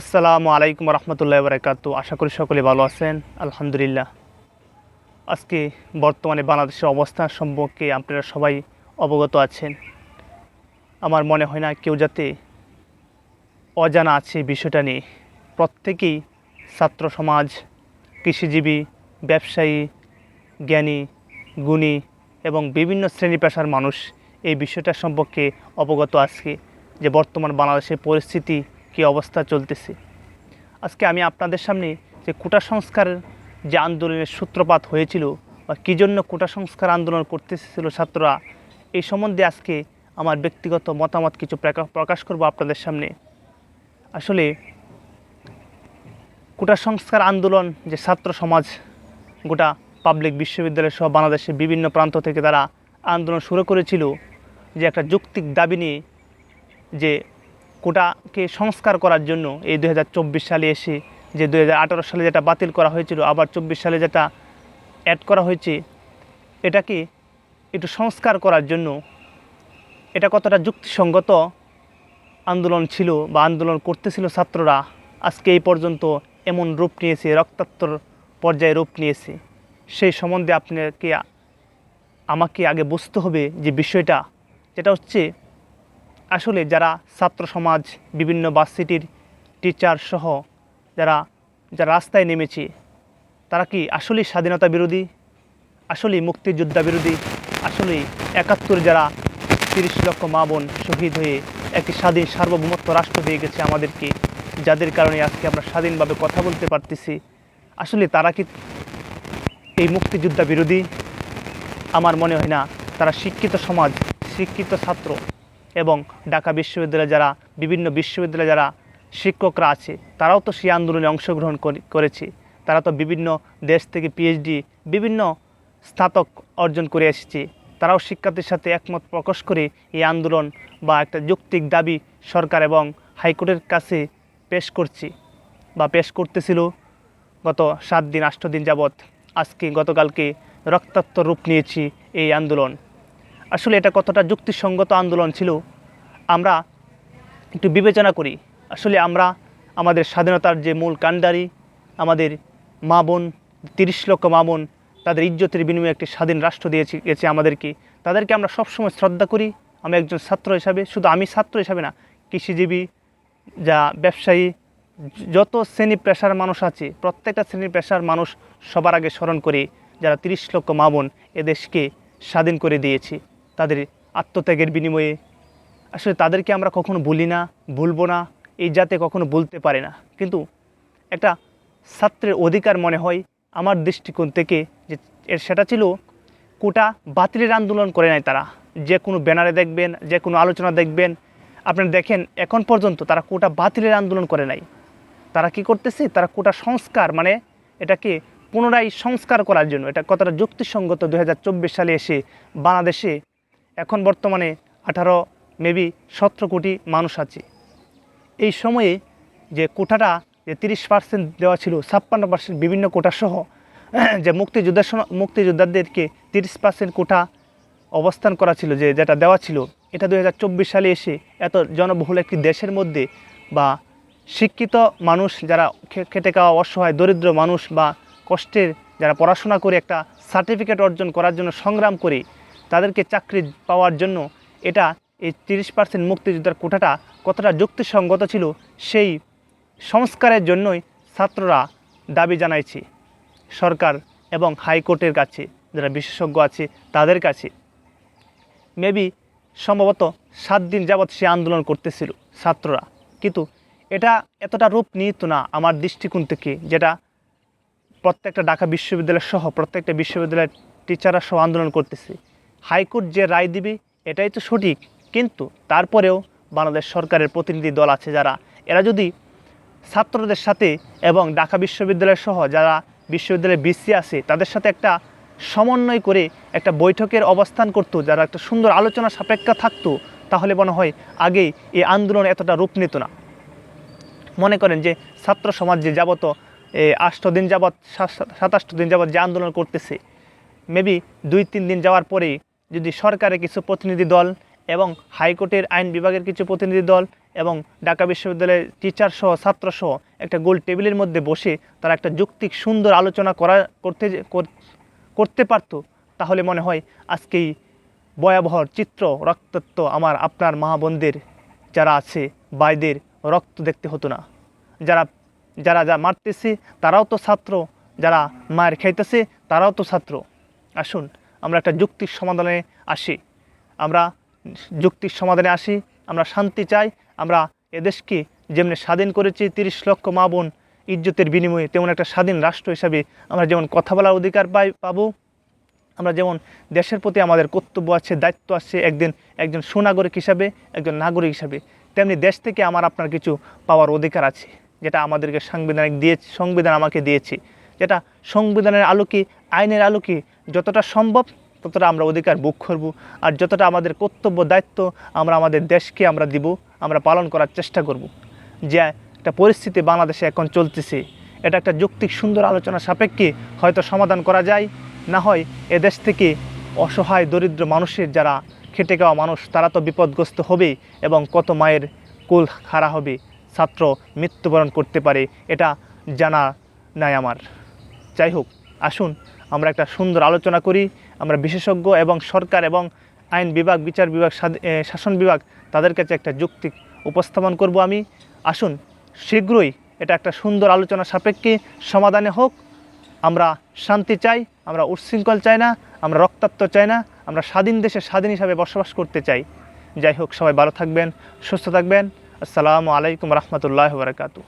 আসসালামু আলাইকুম রহমতুল্লাহ বরকাত। আশা করি সকলে ভালো আছেন। আলহামদুলিল্লাহ। আজকে বর্তমানে বাংলাদেশের অবস্থান সম্পর্কে আপনারা সবাই অবগত আছেন। আমার মনে হয় না কেউ যাতে অজানা আছে বিষয়টা নিয়ে। প্রত্যেকেই ছাত্র সমাজ, কৃষিজীবী, ব্যবসায়ী, জ্ঞানী, গুণী এবং বিভিন্ন শ্রেণি পেশার মানুষ এই বিষয়টা সম্পর্কে অবগত আজকে। যে বর্তমান বাংলাদেশের পরিস্থিতি কী অবস্থা চলতেছে? আজকে আমি আপনাদের সামনে যে কোটা সংস্কারের যে আন্দোলনের সূত্রপাত হয়েছিল বা কী জন্য কোটা সংস্কার আন্দোলন করতেছিল ছাত্ররা, এই সম্বন্ধে আজকে আমার ব্যক্তিগত মতামত কিছু প্রাকা- প্রকাশ করব আপনাদের সামনে। আসলে কোটা সংস্কার আন্দোলন যে ছাত্র সমাজ, গোটা পাবলিক বিশ্ববিদ্যালয় সহ বাংলাদেশের বিভিন্ন প্রান্ত থেকে তারা আন্দোলন শুরু করেছিল যে একটা যৌক্তিক দাবি নিয়ে যে কোটাকে সংস্কার করার জন্য এই দু হাজার চব্বিশ সালে এসে যে দু হাজার আঠেরো সালে যেটা বাতিল করা হয়েছিল, আবার চব্বিশ সালে যেটা অ্যাড করা হয়েছে, এটাকে একটু সংস্কার করার জন্য এটা কতটা যুক্তিসঙ্গত আন্দোলন ছিল বা আন্দোলন করতেছিল ছাত্ররা, আজকে এই পর্যন্ত এমন রূপ নিয়েছে রক্তাক্তর পর্যায়ে রূপ নিয়েছে, সেই সম্বন্ধে আপনাকে, আমাকে আগে বুঝতে হবে যে বিষয়টা, যেটা হচ্ছে আসলে যারা ছাত্র সমাজ, বিভিন্ন ভার্সিটির টিচার সহ যারা যারা রাস্তায় নেমেছে, তারা কি আসলেই স্বাধীনতা বিরোধী? আসলেই মুক্তিযোদ্ধা বিরোধী? আসলেই একাত্তর যারা তিরিশ লক্ষ মা বোন শহীদ হয়ে একটি স্বাধীন সার্বভৌমত্ব রাষ্ট্র দিয়ে গেছে আমাদেরকে, যাদের কারণে আজকে আমরা স্বাধীনভাবে কথা বলতে পারতেছি, আসলে তারা কি এই মুক্তিযোদ্ধা বিরোধী? আমার মনে হয় না, তারা শিক্ষিত সমাজ, শিক্ষিত ছাত্র এবং ঢাকা বিশ্ববিদ্যালয়ে যারা, বিভিন্ন বিশ্ববিদ্যালয়ে যারা শিক্ষকরা আছে, তারাও তো সেই আন্দোলনে অংশগ্রহণ করেছে। তারা তো বিভিন্ন দেশ থেকে পিএইচডি বিভিন্ন স্নাতক অর্জন করে এসেছে। তারাও শিক্ষার্থীর সাথে একমত প্রকাশ করে এই আন্দোলন বা একটা যৌক্তিক দাবি সরকার এবং হাইকোর্টের কাছে পেশ করছে বা পেশ করতেছিল গত সাত দিন, আষ্ট দিন যাবৎ। আজকে গতকালকে রক্তাক্ত রূপ নিয়েছি এই আন্দোলন। আসলে এটা কতটা যুক্তিসঙ্গত আন্দোলন ছিল, আমরা একটু বিবেচনা করি। আসলে আমরা আমাদের স্বাধীনতার যে মূল কাণ্ডারি, আমাদের মা বোন, তিরিশ লক্ষ মা বোন, তাদের ইজ্জতের বিনিময়ে একটি স্বাধীন রাষ্ট্র দিয়েছে, গেছে আমাদেরকে। তাদেরকে আমরা সবসময় শ্রদ্ধা করি, আমি একজন ছাত্র হিসাবে, শুধু আমি ছাত্র হিসাবে না, কৃষিজীবী, যা ব্যবসায়ী, যত শ্রেণি পেশার মানুষ আছে, প্রত্যেকটা শ্রেণির পেশার মানুষ সবার আগে স্মরণ করে, যারা তিরিশ লক্ষ মা বোন এদেশকে স্বাধীন করে দিয়েছে। তাদের আত্মত্যাগের বিনিময়ে। আসলে তাদেরকে আমরা কখনো বলি না, ভুলবো না, এই জাতে কখনো বলতে পারে না। কিন্তু একটা ছাত্রের অধিকার মনে হয় আমার দৃষ্টিকোণ থেকে যে এর সেটা ছিল কোটা বাতিলের আন্দোলন করে নাই তারা। যে কোনো ব্যানারে দেখবেন, যে কোনো আলোচনা দেখবেন। আপনারা দেখেন, এখন পর্যন্ত তারা কোটা বাতিলের আন্দোলন করে নাই। তারা কি করতেছে? তারা কোটা সংস্কার মানে এটাকে পুনরায় সংস্কার করার জন্য। এটা কতটা যুক্তিসঙ্গত দু হাজার চব্বিশ সালে এসে বাংলাদেশে এখন বর্তমানে আঠারো মেবি সতেরো কোটি মানুষ আছে। এই সময়ে যে কোটাটা যে তিরিশ পার্সেন্ট দেওয়া ছিল, ছাপ্পান্ন পার্সেন্ট বিভিন্ন কোটা সহ, যে মুক্তিযোদ্ধার মুক্তিযোদ্ধাদেরকে তিরিশ পার্সেন্ট কোটা অবস্থান করা ছিল, যে যেটা দেওয়া ছিল, এটা দু হাজার চব্বিশ সালে এসে এত জনবহুল একটি দেশের মধ্যে বা শিক্ষিত মানুষ যারা খেটে খাওয়া অসহায়, দরিদ্র মানুষ বা কষ্টের যারা পড়াশোনা করে একটা সার্টিফিকেট অর্জন করার জন্য সংগ্রাম করে তাদেরকে চাকরি পাওয়ার জন্য এটা এই তিরিশ পার্সেন্ট মুক্তিযোদ্ধার কোটাটা কতটা যুক্তিসঙ্গত ছিল সেই সংস্কারের জন্যই ছাত্ররা দাবি জানাইছে সরকার এবং হাইকোর্টের কাছে, যারা বিশেষজ্ঞ আছে তাদের কাছে। মেবি সম্ভবত সাত দিন যাবৎ সে আন্দোলন করতেছিল ছাত্ররা। কিন্তু এটা এতটা রূপ নিত না আমার দৃষ্টিকোণ থেকে, যেটা প্রত্যেকটা ঢাকা বিশ্ববিদ্যালয় সহ প্রত্যেকটা বিশ্ববিদ্যালয়ের টিচাররা সহ আন্দোলন করতেছে। হাইকোর্ট যে রায় দিবে, এটাই তো সঠিক। কিন্তু তারপরেও বাংলাদেশ সরকারের প্রতিনিধি দল আছে যারা। এরা যদি ছাত্রদের সাথে এবং ঢাকা বিশ্ববিদ্যালয় সহ যারা বিশ্ববিদ্যালয়ে বিসি আছে, তাদের সাথে একটা সমন্বয় করে একটা বৈঠকের অবস্থান করতো, যারা একটা সুন্দর আলোচনা সাপেক্ষা থাকতো, তাহলে মনে হয় আগেই এই আন্দোলন এতটা রূপ নিত না। মনে করেন যে ছাত্র সমাজ যে যাবত আষ্ট দিন যাবৎ সা- সাতাশটো দিন যাবৎ যে আন্দোলন করতেছে মেবি দুই, তিন দিন যাওয়ার পরে যদি সরকারের কিছু প্রতিনিধি দল এবং হাইকোর্টের আইন বিভাগের কিছু প্রতিনিধি দল এবং ঢাকা বিশ্ববিদ্যালয়ের টিচার সহ ছাত্র সহ একটা গোল টেবিলের মধ্যে বসে তারা একটা যুক্তিক, সুন্দর আলোচনা করা করতে করতে পারতো, তাহলে মনে হয় আজকেই ভয়াবহ চিত্র রক্তত্ব আমার আপনার মা বোনদের যারা আছে বাইদের রক্ত দেখতে হতো না। যারা যারা যা মারতেছে, তারাও তো ছাত্র, যারা মায়ের খাইতেছে, তারাও তো ছাত্র। আসুন আমরা একটা যুক্তির সমাধানে আসি। আমরা যুক্তির সমাধানে আসি, আমরা শান্তি চাই, আমরা এদেশকে যেমনি স্বাধীন করেছি, তিরিশ লক্ষ মা বোন ইজ্জতের বিনিময়ে, তেমন একটা স্বাধীন রাষ্ট্র হিসাবে আমরা যেমন কথা বলার অধিকার পাই, পাবো। আমরা যেমন দেশের প্রতি আমাদের কর্তব্য আছে, দায়িত্ব আছে, একদিন একজন সুনাগরিক হিসাবে, একজন নাগরিক হিসাবে, তেমনি দেশ থেকে আমার আপনার কিছু পাওয়ার অধিকার আছে, যেটা আমাদেরকে সাংবিধানিক দিয়ে সংবিধান আমাকে দিয়েছে, যেটা সংবিধানের আলোকে, আইনের আলোকে যতটা সম্ভব ততটা আমরা অধিকার ভোগ করব। আর যতটা আমাদের কর্তব্য দায়িত্ব আমরা আমাদের দেশকে আমরা দিব, আমরা পালন করার চেষ্টা করব। যে একটা পরিস্থিতি বাংলাদেশে এখন চলতেছে, এটা একটা যৌক্তিক সুন্দর আলোচনা সাপেক্ষে হয়তো সমাধান করা যায়, না হয় এদেশ থেকে অসহায় দরিদ্র মানুষের যারা খেটে খাওয়া মানুষ, তারা তো বিপদগ্রস্ত হবে এবং কত মায়ের কুল খাড়া হবে, ছাত্র মৃত্যুবরণ করতে পারে, এটা জানা নাই আমার। যাই হোক, আসুন আমরা একটা সুন্দর আলোচনা করি, আমরা বিশেষজ্ঞ এবং সরকার এবং আইন বিভাগ, বিচার বিভাগ শাসন বিভাগ তাদের কাছে একটা যুক্তি উপস্থাপন করব আমি। আসুন, শীঘ্রই এটা একটা সুন্দর আলোচনা সাপেক্ষে সমাধানে হোক। আমরা শান্তি চাই, আমরা উচ্ছৃঙ্খল চাই না, আমরা রক্তাক্ত চাই না, আমরা স্বাধীন দেশে স্বাধীন হিসাবে বসবাস করতে চাই। যাই হোক, সবাই ভালো থাকবেন, সুস্থ থাকবেন। আসসালামু আলাইকুম রহমতুল্লাহ বারকাতু